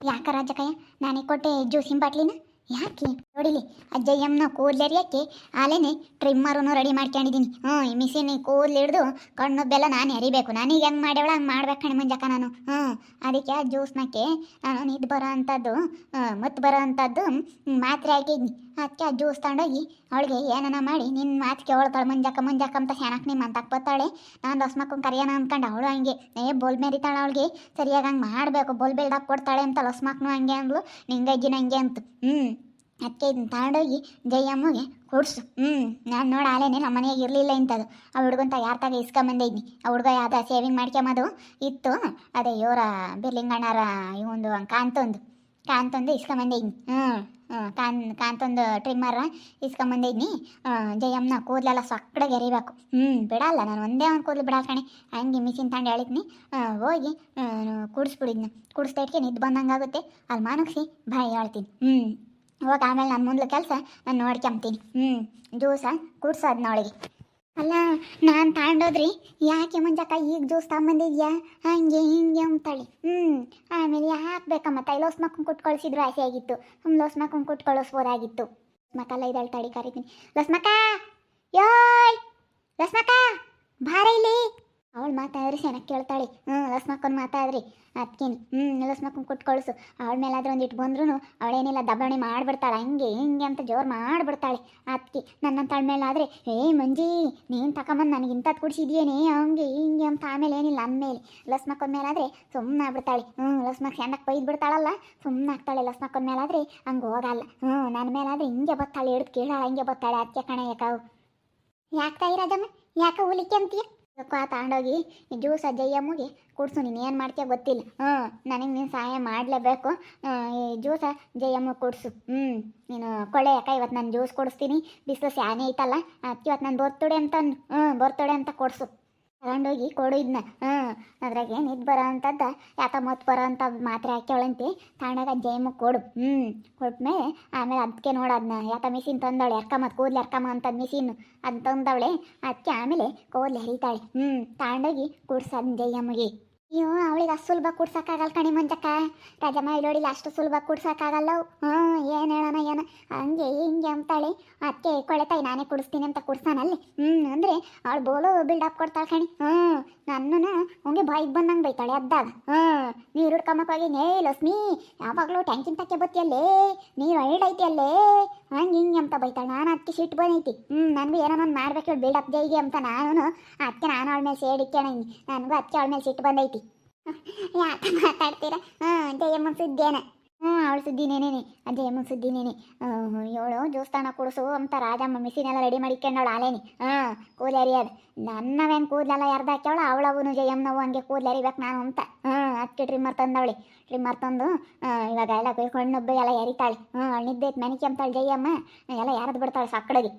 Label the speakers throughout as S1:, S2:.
S1: ಯಾಕ ರಾಜಕಯ್ಯ? ನಾನೇ ಕೊಟ್ಟೆ ಜ್ಯೂಸಿನ ಬಾಟ್ಲಿನ? ಯಾಕೆ? ನೋಡಿಲಿ ಅಜ್ಜಯ್ಯಮ್ಮನ ಕೂದಲೆರಿಯಕ್ಕೆ ಆಲೇನೆ ಟ್ರಿಮ್ಮರನ್ನು ರೆಡಿ ಮಾಡ್ಕೊಂಡಿದ್ದೀನಿ ಹ್ಞೂ, ಈ ಮಿಷಿನ್ ಕೂದಲು ಹಿಡಿದು ಕಣ್ಣು ಬೆಲ್ಲ ನಾನು ಎರಿಬೇಕು. ನಾನೀಗ ಹೆಂಗೆ ಮಾಡ್ಯವಳ? ಹಂಗೆ ಮಾಡ್ಬೇಕು ಕಣ್ಣು ಮುಂಜಾಕ ನಾನು. ಹ್ಞೂ, ಅದಕ್ಕೆ ಆ ಜ್ಯೂಸ್ನಕ್ಕೆ ನಾನು ಇದು ಬರೋ ಅಂಥದ್ದು ಮತ್ತು ಬರೋ ಅಂಥದ್ದು ಮಾತ್ರೆ ಹಾಕಿದ್ನಿ. ಅದಕ್ಕೆ ಆ ಜ್ಯೂಸ್ ತಗೊಂಡೋಗಿ ಅವಳಿಗೆ ಏನನ ಮಾಡಿ ನಿನ್ನ ಮಾತು ಕೇಳ್ತಾಳೆ ಮುಂಜಾಕ ಮುಂಜಾಕ ಅಂತ ಶಾನಕ್ ನಿಮ್ಮ ಅಂತ ಹಾಕ್ಬೋತಾಳೆ ನಾನು ಲಸ್ಮಕ್ಕನ್ ಕರಿಯೋಣ ಅಂದ್ಕೊಂಡು ಅವಳು ಹಂಗೆ. ಏ, ಬೋಲ್ ಮೇರಿತಾಳೆ ಅವಳಿಗೆ. ಸರಿಯಾಗಿ ಹಂಗೆ ಮಾಡಬೇಕು. ಬೋಲ್ ಬಿಲ್ಡಪ್ ಕೊಡ್ತಾಳೆ ಅಂತ ಲಸ್ಮಕ್ನು ಹಂಗೆ ಅಂದ್ಲು. ನಿಂಗಜ್ಜಿನ ಹಂಗೆ ಅಂತ. ಹ್ಞೂ. ಅದಕ್ಕೆ ಇದನ್ನ ತಗೊಂಡೋಗಿ ಜಯಮ್ಮಗೆ ಕೂಡ್ಸು. ಹ್ಞೂ ನಾನು ನೋಡಿ ಆಲೇನೆ ನಮ್ಮ ಮನೆಯಾಗ ಇರಲಿಲ್ಲ ಇಂಥದ್ದು. ಆ ಹುಡುಗಂತ ಯಾರ ತಾಗ ಇಸ್ಕೊಂಬಂದಿದ್ನಿ ಆ ಹುಡುಗ ಯಾವ್ದು ಸೇವಿಂಗ್ ಮಾಡ್ಕೊಂಬದು ಇತ್ತು. ಅದೇ ಇವರ ಬಿರ್ಲಿಂಗಣ್ಣರ ಇವೊಂದು ಕಾಂತೊಂದು. ಕಾಂತೊಂದು ಇಸ್ಕೊಂಬಂದಿದ್ನಿ ಹ್ಞೂ ಹ್ಞೂ ಕಾನ್, ಕಾಂತೊಂದು ಟ್ರಿಮ್ಮರ ಇಸ್ಕೊಂಬಂದಿದ್ನಿ ಜಯಮ್ಮನ ಕೂದಲೆಲ್ಲ ಸಕ್ಕಡೆ ಎರಿಬೇಕು. ಹ್ಞೂ ಬಿಡಲ್ಲ, ನಾನು ಒಂದೇ ಒಂದು ಕೂದಲು ಬಿಡಲ್ಲ ಕಣೆ. ಹಂಗೆ ಮಿಷಿನ್ ತಗೊಂಡು ಹೇಳಿದ್ನಿ ಹೋಗಿ ಕುಡಿಸ್ಬಿಡಿದ್ನ. ಕುಡಿಸ್ತಾ ನಿದ್ದು ಬಂದಂಗೆ ಆಗುತ್ತೆ ಅಲ್ಲಿ ಮಾನಕ್ಸಿ ಬಾಯಿ ಹೇಳ್ತೀನಿ. ಹ್ಞೂ ಹೋಗಿ ಆಮೇಲೆ ನನ್ನ ಮುಂದೆ ಕೆಲಸ, ನಾನು ನೋಡ್ಕೊಂತೀನಿ ಹ್ಞೂ ಜ್ಯೂಸ ಕುಡ್ಸು ಅದನ್ನ ಅಲ್ಲ, ನಾನು ತಗೊಂಡೋದ್ರಿ ಯಾಕೆ ಮುಂಜಾಕ ಈಗ ಜ್ಯೂಸ್ ತಗೊಂಬಂದಿದ್ಯಾ? ಹಂಗೆ, ಹಿಂಗೆ ಅಂತಾಳೆ ಹ್ಞೂ ಆಮೇಲೆ ಯಾಕೆ ಬೇಕಮ್ಮ ತಾಯಿ, ಲೋಸ್ ಮಕ್ಕಳು ಕುಟ್ಕೊಳ್ಸಿದ್ರು ಕಳಿಸಿದ್ರು ಆಸೆ ಆಗಿತ್ತು. ಹ್ಞೂ ಲೋಸ್ ಮಕ್ಕಳು ಕೊಟ್ಟು ಕಳಿಸ್ಬೋದಾಗಿತ್ತು ಮಕ್ಕಲ್ಲ ಇದ್ದಾಳೆ ತಡಿ ಕರಿತೀನಿ. ಲಸ್ಮಕ್ಕ ಯೋಯ್! ಲಸ್ಮಕ್ಕ ಬಾರ ಇಲ್ಲಿ. ಅವಳು ಮಾತಾಡ್ರಿ ಚೆನ್ನಾಗಿ ಕೇಳ್ತಾಳೆ. ಹ್ಞೂ ಲಸ್ಮಕ್ಕನ್ ಮಾತಾಡ್ರಿ ಅದಕ್ಕೇನು ಹ್ಞೂ ಲಸ್ಮಕ್ಕನ್ ಕೊಟ್ಟು ಕಳಿಸು. ಅವಳ ಮೇಲಾದ್ರೂ ಒಂದಿಟ್ಟು ಬಂದ್ರೂ ಅವಳೇನಿಲ್ಲ ದಬ್ಬಾಣಿ ಮಾಡಿಬಿಡ್ತಾಳೆ. ಹಂಗೆ, ಹಿಂಗೆ ಅಂತ ಜೋರು ಮಾಡಿಬಿಡ್ತಾಳೆ. ಅದಕ್ಕೆ ಮೇಲೆ ಮೇಲಾದರೆ ಏ ಮಂಜಿ, ನೀನು ತಕೊಂಬಂದು ನನಗೆ ಇಂಥದ್ದು ಕುಡಿಸಿದ್ಯೇನೆ? ಹಂಗೆ, ಹಿಂಗೆ ಅಂತ ಆಮೇಲೆ ಏನಿಲ್ಲ, ಅಂದಮೇಲೆ. ಲಸ್ಮಕ್ಕನ ಮೇಲಾದರೆ ಸುಮ್ಮನೆ ಆಗ್ಬಿಡ್ತಾಳೆ ಹ್ಞೂ ಲಸ್ಮಕ್ ಸೆಂಡಕ್ಕೆ ಬೈದು ಬಿಡ್ತಾಳಲ್ಲ? ಸುಮ್ಮನೆ ಆಗ್ತಾಳೆ ಲಸ್ಮಕ್ಕನ ಮೇಲಾದರೆ ಹಂಗೆ ಹೋಗಲ್ಲ. ಹ್ಞೂ ನನ್ನ ಮೇಲಾದರೆ ಹಿಂಗೆ ಬತ್ತಾಳೆ, ಹಿಡ್ದು ಕೇಳಾಳ, ಹಿಂಗೆ ಬತ್ತಾಳೆ. ಅದಕ್ಕೆ ಕಣ ಯಾಕಾವು? ಯಾಕೆ ತಾಯಿ ರಾಜಮ್ಮ? ಯಾಕೆ ಹುಲಿಕೆ ಅಂತೀಯ? ಯಪ್ಪ ತಗೊಂಡೋಗಿ ಜ್ಯೂಸ್ ಮುಗಿ ಕುಡ್ಸು, ನೀನು ಏನು ಮಾಡ್ತೀಯ ಗೊತ್ತಿಲ್ಲ. ಹ್ಞೂ, ನನಗೆ ನೀನು ಸಹಾಯ ಮಾಡಲೇಬೇಕು. ಈ ಜ್ಯೂಸ ಜಯಮ್ಮ ಕುಡ್ಸು. ಹ್ಞೂ, ನೀನು ಕೊಳೆ ಯಾಕ ಇವತ್ತು ನಾನು ಜ್ಯೂಸ್ ಕೊಡಿಸ್ತೀನಿ. ಬಿಸಿಲು ಸ್ಯಾನೆ ಐತಲ್ಲ ಅದಕ್ಕೆ ಇವತ್ತು ನಾನು ಬರ್ತಡೆ ಅಂತ. ಹ್ಞೂ, ಬರ್ತಡೆ ಅಂತ ಕೊಡಿಸು. ತಗೊಂಡೋಗಿ ಕೊಡು ಇದನ್ನ ಹ್ಞೂ ಅದ್ರಾಗೆ ಇದು ಬರೋ ಅಂಥದ್ದು ಯಾಕ ಮತ್ತು ಬರೋ ಅಂತ ಮಾತ್ರೆ ಹಾಕ್ಯವಳಂತೆ ತಾಣಾಗ ಜಯಮ್ಮ ಕೊಡು. ಹ್ಞೂ ಕೊಟ್ಮೇಲೆ ಆಮೇಲೆ ಅದಕ್ಕೆ ನೋಡು ಅದನ್ನ ಯಾಕ ಮಿಷಿನ್ ತಂದವಳೆ ಎರ್ಕಮ್ಮ ಕೂದಲು ಎರ್ಕಮ್ಮ ಅಂತ ಮಿಷಿನ್ ಅದು ತಂದವಳೆ ಅದಕ್ಕೆ ಆಮೇಲೆ ಕೂದಲು ಹರಿತಾಳೆ. ಹ್ಞೂ ತಗೊಂಡೋಗಿ ಕೂಡ್ಸದ್ ಜಯಮ್ಮಗೆ ಅಯ್ಯೋ, ಅವಳಿಗೆ ಅಷ್ಟು ಸುಲಭ ಕುಡ್ಸೋಕ್ಕಾಗಲ್ಲ ಕಣಿ ಮಂಜಕ್ಕ. ರಾಜಮ್ಮ ಇಲ್ಲೋಡಿಲ್ಲ ಅಷ್ಟು ಸುಲಭ ಕುಡ್ಸೋಕ್ಕಾಗಲ್ಲ ಹ್ಞೂ ಏನು ಹೇಳೋಣ, ಏನು? ಹಂಗೆ, ಹಿಂಗೆ ಅಂತಾಳೆ. ಅದಕ್ಕೆ ಕೊಳೆತಾಯಿ ನಾನೇ ಕುಡಿಸ್ತೀನಿ ಅಂತ ಕುಡ್ಸಾನಲ್ಲಿ ಹ್ಞೂ ಅಂದರೆ ಅವಳು ಬೋಲು ಅಪ್ ಕೊಡ್ತಾಳೆ ಕಣಿ. ಹ್ಞೂ ನನ್ನನ್ನು ಹಂಗೆ ಬಾಯಿಗೆ ಬಂದಂಗೆ ಬೈತಾಳೆ ಅದ್ದಾಗ. ಹ್ಞೂ ನೀರು ಹಿಡ್ಕೊಂಬಕ್ಕೋಗಿ ನೇ ಲಕ್ಷ್ಮಿ ಯಾವಾಗಲೂ ಟ್ಯಾಂಕಿನ ತಕ್ಕೆ ಬತ್ತಿಯಲ್ಲೇ. ನೀರು ಅಲ್ಲೇ. ಹಂಗೆ, ಹಿಂಗೆ ಅಂತ ಬೈತಾಳೆ. ನಾನು ಅದಕ್ಕೆ ಸಿಟ್ಟು ಬಂದೈತಿ. ಹ್ಞೂ ನನಗೂ ಏನೋ ಒಂದು ಮಾಡ್ಬೇಕು ಬಿಲ್ಡಪ್ ಜೈಗೆ ಅಂತ ನಾನು ಅದಕ್ಕೆ ನಾನು ಅವಳ ಮೇಲೆ ಸೇಡಿಕ್ಕೇಣ ನನಗೂ ಅದಕ್ಕೆ ಅವಳ ಮೇಲೆ ಸಿಟ್ಟು ಬಂದೈತಿ. ಯಾಕೆ ಮಾತಾಡ್ತೀರಾ? ಹಾಂ ಜಯಮ್ಮ ಸುದ್ದಿಯೇನ. ಹ್ಞೂ ಅವಳು ಸುದ್ದಿನೇನೇನೆ ಜಯಮ್ಮ ಸುದ್ದಿನೇನೆ ಏಳು ಜೋಸ್ತಾನ ಕೊಡಿಸು ಅಂತ ರಾಜಮ್ಮ ಮಿಸಿನೆಲ್ಲ ರೆಡಿ ಮಾಡಿಕೊಂಡವಳು ಆಲೇನಿ. ಹಾಂ ಕೂದಲರಿ ಅರಿಯೋದು ನನ್ನವೇನು ಕೂದಲೆಲ್ಲ ಯಾರ್ದು ಹಾಕ್ಯವಳು ಅವಳವನು ಜಯಮ್ಮನವು ಹಂಗೆ ಕೂದಲರಿಬೇಕು ನಾನು ಅಂತ. ಹಾಂ ಅದಕ್ಕೆ ಟ್ರಿಮ್ಮರ್ ತಂದವಳಿ. ಟ್ರಿಮ್ಮರ್ ತಂದು ಇವಾಗ ಎಲ್ಲ ಕಣ್ಣೊಬ್ಬ ಎಲ್ಲ ಎರಿತಾಳೆ. ಹ್ಞೂ ಅವಳು ನಿದ್ದೆ ಮನೆಗೆ ಅಂತಾಳೆ ಜಯಮ್ಮ ಎಲ್ಲ ಯಾರದು ಬಿಡ್ತಾಳೆ ಸಕ್ಕಡಿಗೆ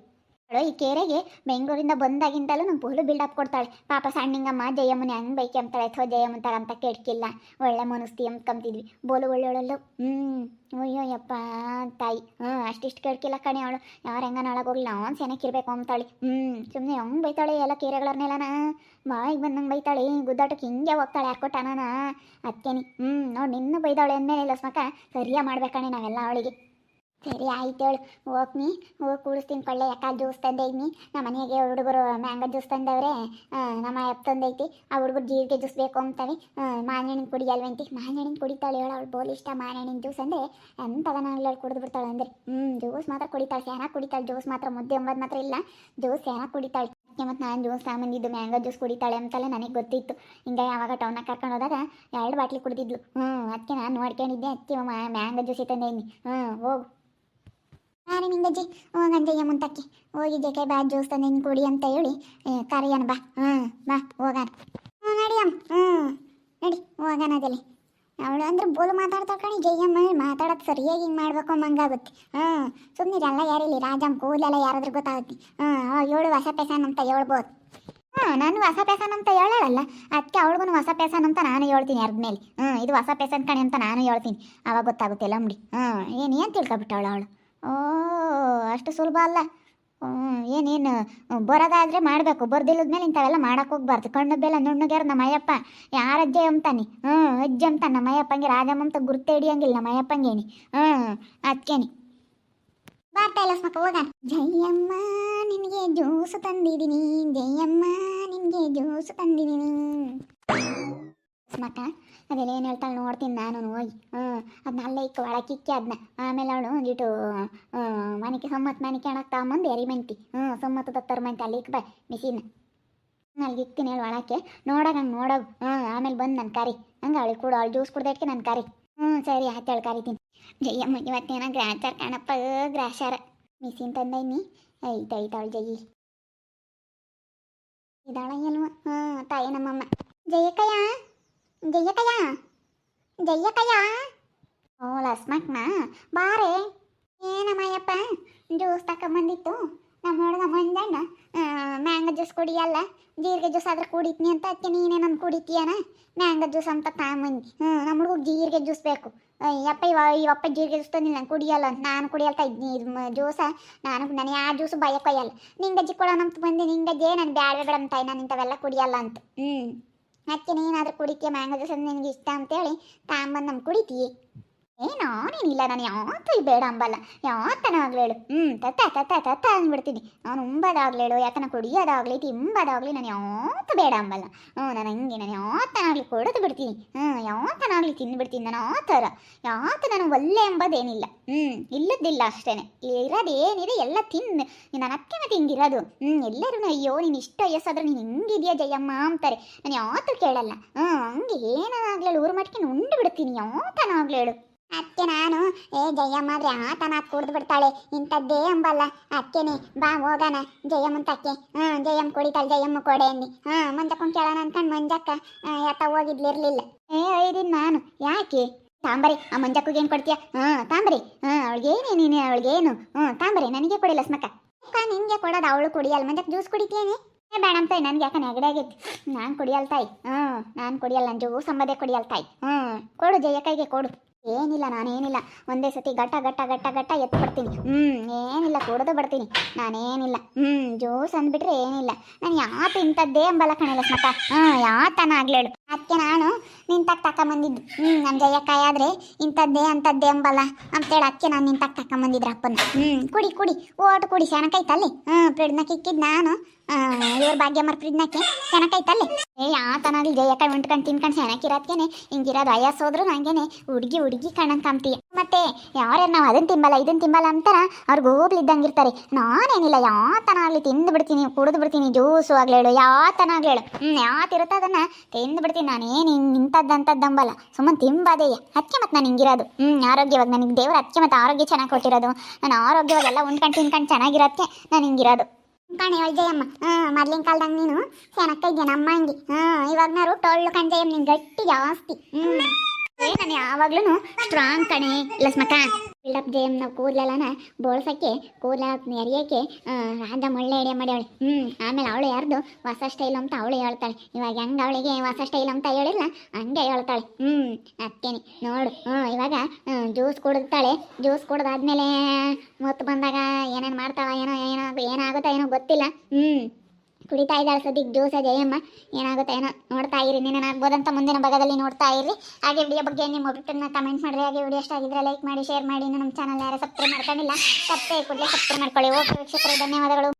S1: ಈ ಕೆರೆಗೆ ಬೆಂಗಳೂರಿಂದ ಬಂದಾಗಿಂದಲೂ ನಮ್ಮ ಪೂಲು ಬಿಲ್ಡಪ್ ಕೊಡ್ತಾಳೆ. ಪಾಪ ಸಣ್ಣಿಂಗಮ್ಮ, ಜಯಮ್ಮನ ಹಂಗೆ ಬೈಕೆ ಅಂತಾಳೆ ಅಥವಾ ಜಯಮ್ಮ ಅಂತ ಕೆಡ್ಕಿಲ್ಲ ಒಳ್ಳೆ ಮನಸ್ತಿ ಅಂದ್ಕೊಂತಿದ್ವಿ ಬೋಲು ಒಳ್ಳೆಯವಳಲ್ಲು ಹ್ಞೂ ಅಯ್ಯೋ ಯಪ್ಪ ತಾಯಿ. ಹ್ಞೂ ಅಷ್ಟಿಷ್ಟು ಕೆಡ್ಕಿಲ್ಲ ಕಣೆ ಅವಳು. ಯಾರು ಹೆಂಗ ಒಳಗೆ ಹೋಗ್ಲಿ ಅವ್ನು ಸೆನಕ್ಕಿರ್ಬೇಕು ಅಂತಾಳೆ ಹ್ಞೂ ಸುಮ್ಮನೆ ಹೆಂಗೆ ಬೈತಾಳೆ ಎಲ್ಲ ಕೆರೆಗಳನ್ನೆಲ್ಲನ. ಬಾಯಿಗೆ ಬಂದಂಗೆ ಬೈತಾಳೆ, ಗುದ್ದಾಟಕ್ಕೆ ಹಿಂಗೆ ಹೋಗ್ತಾಳೆ ಯಾರ್ಕೊಟ್ಟಾನ ಅತ್ತೇನಿ. ಹ್ಞೂ ನೋಡಿ, ನಿನ್ನ ಬೈದಾಳೆ ಅಂದಮೇಲೆ ಲಸ್ಮಕ ಸರಿಯಾಗಿ ಮಾಡ್ಬೇಕಣೆ ನಾವೆಲ್ಲ ಅವಳಿಗೆ. ಸರಿ, ಆಯ್ತು ಹೇಳು. ಹೋಗ್ನಿ, ಹೋಗಿ ಕೂಡಿಸ್ತೀನಿ ಕೊಳ್ಳೆ. ಯಾಕೆ ಜ್ಯೂಸ್ ತಂದೈನಿ ನಮ್ಮ ಮನೆಗೆ ಹುಡುಗರು ಮ್ಯಾಂಗೋ ಜ್ಯೂಸ್ ತಂದವ್ರೆ. ನಮ್ಮ ಅಪ್ಪ ತಂದೈತಿ. ಆ ಹುಡುಗರು ಜೀರಿಗೆ ಜ್ಯೂಸ್ ಬೇಕು ಅಂತವೆ ಕುಡಿ ಕುಡಿಯಲ್ವಂತಿ ಮಾವಿನ ಕುಡಿತಾಳೆ ಹೇಳು. ಅವಳು ಬೋಲ್ ಇಷ್ಟ ಮಾವಿನ ಜ್ಯೂಸ್ ಅಂದರೆ ಎಂತದನ ಹೇಳಿ ಕುಡಿದು ಬಿಡ್ತಾಳೆ ಅಂದರೆ. ಹ್ಞೂ ಜ್ಯೂಸ್ ಮಾತ್ರ ಕುಡಿತಾಳೆ. ಚೆನ್ನಾಗಿ ಕುಡಿತಾಳೆ. ಜ್ಯೂಸ್ ಮಾತ್ರ ಮುದ್ದೆ ಒಂಬತ್ತು ಮಾತ್ರ ಇಲ್ಲ. ಜ್ಯೂಸ್ ಚೆನ್ನಾಗಿ ಕುಡಿತಾಳೆ. ಮತ್ತು ನಾನು ಜ್ಯೂಸ್ ಸಾಮಾನಿದ್ದು ಮ್ಯಾಂಗೋ ಜ್ಯೂಸ್ ಕುಡಿತಾಳೆ ಅಂತಲೇ ನನಗೆ ಗೊತ್ತಿತ್ತು. ಹಿಂಗೆ ಯಾವಾಗ ಟೌನಾಗ ಕರ್ಕೊಂಡು ಹೋದಾಗ ಎರಡು ಬಾಟ್ಲಿ ಕುಡಿದಿದ್ಲು. ಹ್ಞೂ ಅದಕ್ಕೆ ನಾನು ನೋಡ್ಕೊಂಡಿದ್ದೆ. ಅದಕ್ಕೆ ಮ್ಯಾಂಗೋ ಜ್ಯೂಸ್ ತಂದೈನಿ ಹ್ಞೂ ಹೋಗು. ನಾನು ನಿಂಗಜ್ಜಿ ಹೋಗಂಜಯ್ಯ ಮುಂತಕ್ಕೆ. ಹೋಗಿ ಬಾ ಜ್ಯೂಸ್ ಹಿಂಗೆ ಕುಡಿ ಅಂತ ಹೇಳಿ. ಕರೆಯನ ಬಾ. ಹಾಂ ಬಾ ಹೋಗಾನ ಹ್ಞೂ ನಡಿಯಮ್ಮ ಹ್ಞೂ ನಡಿ ಹೋಗಾನ ಅದಲ್ಲಿ ಅವಳು ಅಂದ್ರೆ ಬೋಲು ಮಾತಾಡ್ತಾಳೆ ಕಣಿ ಜಯ್ಯಮ್ಮ ಮಾತಾಡೋದು ಸರಿಯಾಗಿ ಹಿಂಗೆ ಮಾಡ್ಬೇಕು ಮಂಗಾಗುತ್ತೆ ಹಾಂ ಸುಮ್ಮನೆ ಎಲ್ಲ ಯಾರಿಲ್ಲ ರಾಜಮ್ಮ ಕೂದಲೆಲ್ಲ ಯಾರಾದ್ರೂ ಗೊತ್ತಾಗುತ್ತೆ. ಹಾಂ ಏಳು ಹೊಸ ಪೆಸನ್ ಅಂತ ಹೇಳ್ಬೋದು. ಹಾಂ ನಾನು ಹೊಸ ಪೆಸನ್ ಅಂತ ಹೇಳಲ್ಲ. ಅದಕ್ಕೆ ಅವಳಿಗೂ ಹೊಸ ಪೆಸನ್ ಅಂತ ನಾನು ಹೇಳ್ತೀನಿ ಅರ್ಧ ಮೇಲೆ. ಹ್ಞೂ ಇದು ಹೊಸ ಪೆಸನ್ ಕಣಿ ಅಂತ ನಾನು ಹೇಳ್ತೀನಿ. ಅವಾಗ ಗೊತ್ತಾಗುತ್ತೆ ಲಂಬಡಿ ಹ್ಞೂ ಏನು ಏನು ತಿಳ್ಕೊಬಿಟ್ಟವಳು ಅವಳು? ಓ, ಅಷ್ಟು ಸುಲಭ ಅಲ್ಲ. ಏನೇನು ಬರೋದಾದರೆ ಮಾಡಬೇಕು. ಬರ್ದಿಲ್ಲದ ಮೇಲೆ ಇಂಥವೆಲ್ಲ ಮಾಡಕ್ಕೆ ಹೋಗ್ಬಾರ್ದು. ಕಣ್ಣು ಬೆಲ್ಲ ನುಣ್ಣಗ್ಯಾರ ನಮ್ಮ ಅಯ್ಯಪ್ಪ ಯಾರ ಅಜ್ಜೆ ಅಂತಾನೆ ಹ್ಞೂ ಅಜ್ಜಿ ಅಂತಾನೆ ನಮ್ಮ ಅಯ್ಯಪ್ಪಂಗೆ ರಾಜಮ್ಮ ಅಂತ ಗುರ್ತು ಹಿಡಿಯಂಗಿಲ್ಲ ನಮ್ಮ ಅಯ್ಯಪ್ಪಂಗೇನಿ ಹ್ಞೂ ಅದಕ್ಕೇನಿ ಬರ್ತಾ ಇಲ್ಲ ಸ್ಮಕ ಹೋಗ. ಜಯಮ್ಮ, ನಿನಗೆ ಜ್ಯೂಸು ತಂದಿದ್ದೀನಿ ಜಯಮ್ಮ, ನಿನಗೆ ಜ್ಯೂಸು ತಂದಿದ್ದೀನಿ ಸ್ಮಕ್ಕ ಅದೆಲ್ಲ ಏನು ಹೇಳ್ತಾಳೆ ನೋಡ್ತೀನಿ ನಾನು ಹೋಗಿ ಹ್ಞೂ ಅದನ್ನ ಅಲ್ಲೇ ಇಕ್ಕ ಒಳಕಿಕ್ಕಿ ಅದನ್ನ ಆಮೇಲೆ ಅವಳು ಒಂದಿಟ್ಟು ಮನೆಗೆ ಸಮ್ಮತ್ ಮನೆಗೆ ಕೆಣಕ್ ತಗೊಂಬಂದು ಎರಿ ಮೆಂತಿ. ಹ್ಞೂ, ಸಮ್ಮತ್ ದತ್ತರ ಮೆಂತಿ ಅಲ್ಲಿ ಇಕ್ಕ ಬಾ ಮಿಸಿನ ಅಲ್ಲಿ ಇಕ್ತೀನಿ ಹೇಳಿ ಒಳಕ್ಕೆ ನೋಡೋಣ ಹಂಗೆ ನೋಡೋದು ಹ್ಞೂ, ಆಮೇಲೆ ಬಂದು ನಾನು ಕರಿ. ಹಂಗೆ ಅವಳಿಗೆ ಕೂಡ, ಅವಳು ಜ್ಯೂಸ್ ಕುಡ್ದಕ್ಕೆ ನಾನು ಕರಿ. ಹ್ಞೂ, ಸರಿ ಆಯ್ತು ಹೇಳಿ ಕರಿತೀನಿ. ಜಯ್ಯಮ್ಮ ಇವತ್ತೇನ ಗ್ರಾಚಾರ ಕಾಣಪ್ಪ ಗ್ರಾಚಾರ. ಮಿಷಿನ್ ತಂದೈನಿ. ಐತ, ಐತ್ ಅವಳು ಜಯಿ. ಇದಾಳ ಎಲ್ವ? ಹ್ಞೂ, ತಾಯಿ ನಮ್ಮಮ್ಮ. ಜಯಕಯ್ಯ ಜಯಕಯ್ಯ ಜಯ್ಯಕಯ್ಯ ಓ ಲಸ್ಮಕ್ನ ಬಾರೆ. ಏನಮ್ಮಯ್ಯಪ್ಪ ಜ್ಯೂಸ್ ತಕೊಂಬಂದಿತ್ತು ನಮ್ಮ ಹುಡುಗ ಮಂಜಣ್ಣ ಮ್ಯಾಂಗ ಜ್ಯೂಸ್ ಕುಡಿಯಲ್ಲ. ಜೀರಿಗೆ ಜ್ಯೂಸ್ ಆದ್ರೆ ಕುಡಿತೀನಿ ಅಂತ ಅದಕ್ಕೆ ನೀನೇ ನಾನು ಕುಡಿತೀಯನ? ಮ್ಯಾಂಗ ಜ್ಯೂಸ್ ಅಂತ ತಗೊಂಬಂದಿ. ಹ್ಞೂ ನಮ್ಮ ಹುಡುಗ ಜೀರಿಗೆ ಜ್ಯೂಸ್ ಬೇಕು. ಅಯ್ಯಪ್ಪ ಇವ, ಇವಪ್ಪ ಜೀರಿಗೆ ಜ್ಯೂಸ್ ತಂದಿಲ್ಲ, ನಾನು ಕುಡಿಯಲ್ಲ. ಅಂತ ನಾನು ಕುಡಿಯಲ್ತಾ ಇದ್ನಿ ಇದು ಜ್ಯೂಸ. ನಾನು ನನಗೆ ಯಾವ ಜ್ಯೂಸು ಭಯ ಕೊಯ್ಯಲ್ಲ ನಿಂಗೆ ಕೊಡೋಣ ಅಂತ ಬಂದೆ ನಿಂಗೆ ಅಜ್ಜಿ ನಾನು ಬ್ಯಾಡ ಬೇಡ ಅಂತ ನಾನು ಇಂಥವೆಲ್ಲ ಕುಡಿಯಲ್ಲ ಅಂತ. ಹ್ಞೂ ಅದಕ್ಕೆ ನೀನಾದ್ರೂ ಕುಡಿತೀಯ ಮ್ಯಾಂಗೋ ಜ್ಯೂಸ್ ಅಂದ್ರೆ ನಿನಗೆ ಇಷ್ಟ ಅಂತೇಳಿ ತಾಂಬಂದು ನಮ್ಮ ಕುಡಿತೀಯ. ಏ ನಾನೇನಿಲ್ಲ ನಾನು ಯಾವತ್ತೂ ಬೇಡ ಅಂಬಲ್ಲ. ಯಾವತ್ತನ ಆಗ್ಲೇಳು ಹ್ಞೂ ತತ್ತ ತತ್ತ ತತ್ತ ಅಂದ್ಬಿಡ್ತೀನಿ. ನಾನು ಉಂಬದಾಗ್ಲೇಳು ಯಾಕನ ಕುಡಿಯೋದಾಗ್ಲಿ ತಿಂಬದಾಗ್ಲಿ ನಾನು ಯಾವತ್ತೂ ಬೇಡ ಅಂಬಲ್ಲ. ಹ್ಞೂ ನಾನು ಹಂಗೆ, ನಾನು ಯಾವತ್ತನಾಗ್ಲಿ ಕೊಡೋದು ಬಿಡ್ತೀನಿ. ಹ್ಞೂ ಯಾವತ್ತನಾಗ್ಲಿ ತಿಂದ್ಬಿಡ್ತೀನಿ ನಾನು ಆ ಥರ ಯಾವತ್ತು ನಾನು ಒಲ್ಲೆ ಎಂಬುದೇನಿಲ್ಲ ಹ್ಞೂ ಇಲ್ಲದ್ದಿಲ್ಲ ಅಷ್ಟೇ ಇರೋದೇನಿದೆ, ಎಲ್ಲ ತಿಂದು ನಾನು ಅತ್ತೆ ಮತ್ತೆ ಹಿಂಗಿರೋದು. ಹ್ಞೂ ಎಲ್ಲರೂ ಅಯ್ಯೋ, ನೀನು ಇಷ್ಟ ವಯಸ್ಸಾದ್ರೆ ನೀನು ಹಿಂಗಿದೆಯಾ ಜಯಮ್ಮ ಅಂತಾರೆ. ನಾನು ಯಾವತ್ತೂ ಕೇಳಲ್ಲ. ಹ್ಞೂ ಹಂಗೆ ಏನಾಗ್ಲೇಳು ಊರು ಮಟ್ಟಿಗೆ ಉಂಡು ಬಿಡ್ತೀನಿ. ಯಾವತ್ತನಾಗ್ಲೇಳು ಅತ್ತೆ ನಾನು, ಏ ಜಯಮ್ಮ ಆದ್ರೆ ಆತನ ಕುಡ್ದು ಬಿಡ್ತಾಳೆ. ಇಂಥದ್ದೇ ಅಂಬಲ್ಲ. ಅತ್ತೆನೆ ಬಾ, ಹೋಗೋಣ. ಜಯಮ್ಮಂತ ತಕ್ಕೆ. ಹ್ಞೂ ಜಯಮ್ಮ ಕುಡಿತಾಳೆ, ಜಯಮ್ಮ ಕೊಡೆ ಅಂದಿ. ಹಾ ಮಂಜಕ್ಕೊಂದು ಕೇಳೋಣ ಅನ್ಕೊಂಡು ಮಂಜಕ್ಕ ಯಾತ ಹೋಗಿದ್ಲಿರ್ಲಿಲ್ಲ. ಏ ಐದಿನ್ ನಾನು. ಯಾಕೆ? ತಾಂಬರಿ, ಆ ಮಂಜಕ್ಕಗೆ ಏನು ಕೊಡ್ತೀಯ? ಹಾ, ತಾಂಬರಿ. ಹಾ ಅವಳಿಗೇನು ನೀನು, ಅವಳಿಗೇನು? ಹ್ಞೂ ತಾಂಬರಿ, ನನಗೆ ಕೊಡಿಲ್ಲ ಸ್ಮಕ್ಕ. ಅಕ್ಕ ನಿಂಗೆ ಕೊಡೋದು ಅವಳು ಕುಡಿಯಲ್ಲ. ಮಂಜಕ್ಕೆ ಜ್ಯೂಸ್ ಕುಡಿತೀನಿ ಏ, ಬೇಡ ತಾಯಿ, ನನಗೆ ಯಾಕೆ ನೆಗಡಿ ಆಗಿತ್ತು ನಾನು ಕುಡಿಯಲ್ಲ ತಾಯಿ. ಹ್ಞೂ ನಾನು ಕುಡಿಯಲ್ಲ ನನ್ನ ಜ್ಯೂಸ್ ಅಂಬದೇ ಕುಡಿಯಲ್ ತಾಯಿ. ಹ್ಞೂ ಕೊಡು ಜಯ ಕೈಗೆ ಕೊಡು. ಏನಿಲ್ಲ, ನಾನೇನಿಲ್ಲ. ಒಂದೇ ಸತಿ ಘಟ ಘಟ ಘಟ ಘಟ ಎತ್ತು ಬಿಡ್ತೀನಿ ಹ್ಞೂ ಏನಿಲ್ಲ, ಕುಡಿದು ಬಿಡ್ತೀನಿ. ನಾನೇನಿಲ್ಲ. ಹ್ಞೂ ಜ್ಯೂಸ್ ಅಂದ್ಬಿಟ್ರೆ ಏನಿಲ್ಲ. ನಾನು ಯಾತು ಇಂಥದ್ದೇ ಅಂಬಲ್ಲ ಕಣಿಲ್ಲ ಹ್ಞೂ ಯಾತನ ಆಗ್ಲೇಳು ಅದಕ್ಕೆ ನಾನು ನಿಂತಾಗ ತಕೊಂಬಂದಿದ್ದು. ಹ್ಞೂ ನಮ್ಮ ಜಯಕಾಯ ಆದರೆ ಇಂಥದ್ದೇ, ಅಂಥದ್ದೇ ಅಂಬಲ್ಲ ಅಂತೇಳಿ ಅದಕ್ಕೆ ನಾನು ನಿಂತಾಗ ತಕೊಂಬಂದಿದ್ರ ಅಪ್ಪನ ಹ್ಞೂ ಕುಡಿ ಕುಡಿ. ಓಟು ಕುಡಿ. ಸೆನಕೈತಲ್ಲಿ ಹ್ಞೂ ಪ್ರಿಡ್ನಕ್ಕೆ ಇಕ್ಕಿದ್ದು ನಾನು ಇವ್ರ ಭಾಗ್ಯಮ್ಮರ ಪ್ರಿಡ್ನಕ್ಕೆ ಸೆನಕೈತಲ್ಲಿ ಏ ಯಾತನಾಗ್ಲಿ ಜಯಕ್ಕ ಉಂಟ್ಕೊಂಡು ತಿನ್ಕೊಂಡು ಸೆನಕಿರತ್ಕೇನೆ ಹಿಂಗಿರೋದು ವಯಸ್ಸೋದ್ರು ನಂಗೇನೆ ಹುಡುಗಿ ಹುಡುಗಿ ಕಣ್ಣನ್ ಕಾಮ್ತೀಯ ಮತ್ತೆ ಯಾರ್ಯಾರು ನಾವು ಅದನ್ನ ತಿಂಬಲ್ಲ ಇದನ್ನ ತಿಂಬಲ್ಲ ಅಂತಾರ ಅವ್ರಿಗೆ ಹೋಗ್ಲಿದ್ದಂಗೆ ಇರ್ತಾರೆ ನಾನೇನಿಲ್ಲ ಯಾತನಾಗ್ಲಿ ತಿಂದು ಬಿಡ್ತೀನಿ, ಕುಡಿದು ಬಿಡ್ತೀನಿ, ಜ್ಯೂಸು ಆಗ್ಲೇಳು ಯಾತನಾಗ್ಲೇಳು ಹ್ಞೂ ಯಾತಿರುತ್ತೆ ಅದನ್ನ ತಿಂದು ಬಿಡ್ತೀನಿ. ನಾನೇನು ಹಿಂಗೆ ಇಂಥದ್ದು ಅಂಥದ್ದು ಅಂಬಲ್ಲ ಸುಮ್ಮನೆ ತಿಂಬಾದೆಯ ಅದಕ್ಕೆ ಮತ್ತೆ ನಾನು ಹಿಂಗಿರೋದು. ಹ್ಞೂ ಆರೋಗ್ಯವಾಗಿ, ನನಗೆ ದೇವ್ರ ಅದಕ್ಕೆ ಮತ್ತೆ ಆರೋಗ್ಯ ಚೆನ್ನಾಗಿ ಕೊಟ್ಟಿರೋದು. ನಾನು ಆರೋಗ್ಯವಾಗೆಲ್ಲ ಉಂಡ್ಕೊಂಡು ತಿನ್ಕೊಂಡು ಚೆನ್ನಾಗಿರೋದಕ್ಕೆ ನಾನು ಹಿಂಗಿರೋದು. ಕಣೆ ಜಯಮ್ಮ ಹಾಂ ಮೊದ್ಲಿನ ಕಾಲದಾಗ ನೀನು ಚೆನ್ನಾಗಿ ಇದ್ದೆ ನಮ್ಮ ಹಂಗೆ ಹಾಂ ಇವಾಗ ನಾರು ಟೊಳ್ಳು ಕಣ್ಜಯಮ್ಮ ನೀನು ಗಟ್ಟಿ ಜಾಸ್ತಿ ಹ್ಞೂ ಏ ನಾನು ಯಾವಾಗ್ಲೂ ಸ್ಟ್ರಾಂಗ್ ಕಣೆ. ಲಸ್ಮಕ ಬಿಲ್ಡಪ್ ಜೇಮ್ ನಾವು ಕೂದಲೆಲ್ಲನ? ಬೋಳ್ಸಕ್ಕೆ ಕೂದಲ ಎರಿಯಕ್ಕೆ ರಾಜ ಮೊಳ್ಳೆ ಎಡೆ ಮಾಡ್ಯಾವಳೆ. ಹ್ಞೂ ಆಮೇಲೆ ಅವಳು ಯಾರ್ದು ಹೊಸ ಸ್ಟೈಲ್ ಅಂತ ಅವಳು ಹೇಳ್ತಾಳೆ. ಇವಾಗ ಹೆಂಗೆ ಅವಳಿಗೆ ಹೊಸ ಸ್ಟೈಲ್ ಅಂತ ಹೇಳಿಲ್ಲ, ಹಂಗೆ ಹೇಳ್ತಾಳೆ. ಹ್ಞೂ ಅತ್ತೇನೆ ನೋಡು. ಹ್ಞೂ ಇವಾಗ ಜ್ಯೂಸ್ ಕುಡಿದ್ತಾಳೆ ಜ್ಯೂಸ್ ಕುಡ್ದಾದ್ಮೇಲೆ ಮತ್ತು ಬಂದಾಗ ಏನೇನು ಮಾಡ್ತಾಳ, ಏನೋ ಏನೋ, ಏನಾಗುತ್ತೋ, ಏನೋ ಗೊತ್ತಿಲ್ಲ. ಹ್ಞೂ ಕುಡಿತಾ ಇದ್ದಾಳೆ ಸದ್ಯಕ್ಕೆ ಜ್ಯೂಸ ಜಯಮ್ಮ ಏನಾಗುತ್ತೆ, ಏನೋ ನೋಡ್ತಾ ಇರಿ ನೀನೇನಾಗ್ಬೋದಂತ ಮುಂದಿನ ಭಾಗದಲ್ಲಿ ನೋಡ್ತಾ ಇರಿ. ಹಾಗೆ ವಿಡಿಯೋ ಬಗ್ಗೆ ನಿಮ್ಮ ಒಪಿಟನ್ನ ಕಮೆಂಟ್ ಮಾಡಿರಿ. ಹಾಗೆ ವಿಡಿಯೋ ಇಷ್ಟ ಆಗಿದ್ರೆ ಲೈಕ್ ಮಾಡಿ ಶೇರ್ ಮಾಡಿ. ನಮ್ಮ ಚಾನಲ್ ಯಾರು ಸಬ್ಸ್ಕ್ರೈಬ್ ಮಾಡ್ಕೊಂಡಿಲ್ಲ ಸಬ್ಸ್ಕ್ರೈಬ್ ಕೂಡಲೇ ಸಬ್ಸ್ಕ್ರೈಬ್ ಮಾಡ್ಕೊಳ್ಳಿ. ಓಕೆ, ವೀಕ್ಷಕರೇ, ಧನ್ಯವಾದಗಳು.